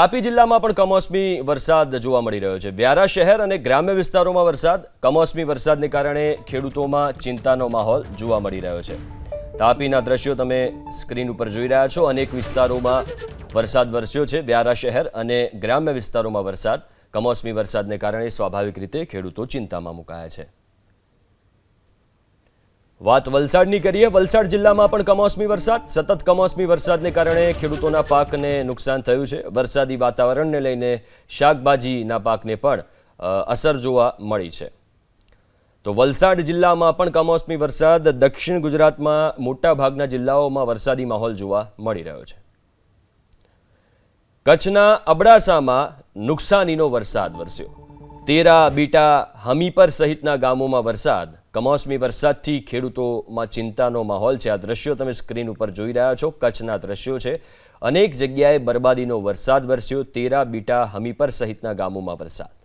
તાપી જિલ્લામાં પણ કમોસમી વરસાદ જોવા મળી રહ્યો છે. વ્યારા શહેર અને ગ્રામ્ય વિસ્તારોમાં વરસાદ, કમોસમી વરસાદને કારણે ખેડૂતોમાં ચિંતાનો માહોલ જોવા મળી રહ્યો છે. તાપીના દ્રશ્યો તમે સ્ક્રીન ઉપર જોઈ રહ્યા છો. અનેક વિસ્તારોમાં વરસાદ વરસ્યો છે. વ્યારા શહેર અને ગ્રામ્ય વિસ્તારોમાં વરસાદ, કમોસમી વરસાદને કારણે સ્વાભાવિક રીતે ખેડૂતો ચિંતામાં મુકાયા છે. વાત વલસાડની કરીએ. વલસાડ જિલ્લામાં પણ કમોસમી વરસાદ. સતત કમોસમી વરસાદને કારણે ખેડૂતોના પાકને નુકસાન થયું છે. વરસાદી વાતાવરણને લઈને શાકભાજીના પાકને પણ અસર જોવા મળી છે. તો વલસાડ જિલ્લામાં પણ કમોસમી વરસાદ. દક્ષિણ ગુજરાતમાં મોટાભાગના જિલ્લાઓમાં વરસાદી માહોલ જોવા મળી રહ્યો છે. કચ્છના અબડાસામાં નુકસાનીનો વરસાદ વરસ્યો. તેરા બીટા હમીપર સહિતના ગામોમાં વરસાદ. કમોસમી વરસાદથી ખેડૂતોમાં ચિંતાનો માહોલ છે. આ દ્રશ્યો તમે સ્ક્રીન ઉપર જોઈ રહ્યા છો. કચ્છના દ્રશ્યો છે. અનેક જગ્યાએ બરબાદીનો વરસાદ વરસ્યો. તેરા બીટા હમીપર સહિતના ગામોમાં વરસાદ.